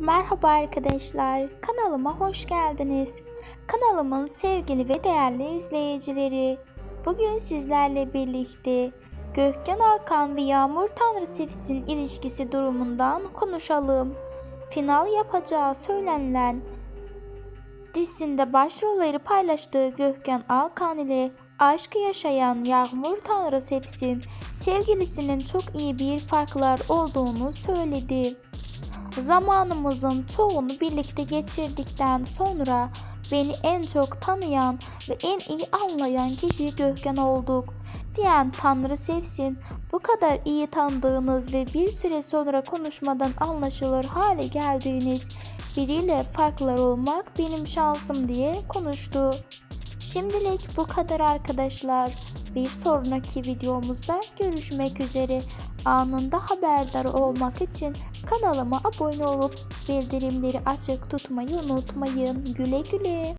Merhaba arkadaşlar, kanalıma hoş geldiniz. Kanalımın sevgili ve değerli izleyicileri, bugün sizlerle birlikte Gökhan Alkan ve Yağmur Tanrısevs'in ilişkisi durumundan konuşalım. Final yapacağı söylenilen dizisinde başrolleri paylaştığı Gökhan Alkan ile aşkı yaşayan Yağmur Tanrısevs'in sevgilisinin çok iyi bir farklar olduğunu söyledi. Zamanımızın çoğunu birlikte geçirdikten sonra beni en çok tanıyan ve en iyi anlayan kişi Gökhan olduk diyen Tanrı sevsin bu kadar iyi tanıdığınız ve bir süre sonra konuşmadan anlaşılır hale geldiğiniz biriyle farklar olmak benim şansım diye konuştu. Şimdilik bu kadar arkadaşlar. Bir sonraki videomuzda görüşmek üzere. Anında haberdar olmak için kanalıma abone olup bildirimleri açık tutmayı unutmayın. Güle güle.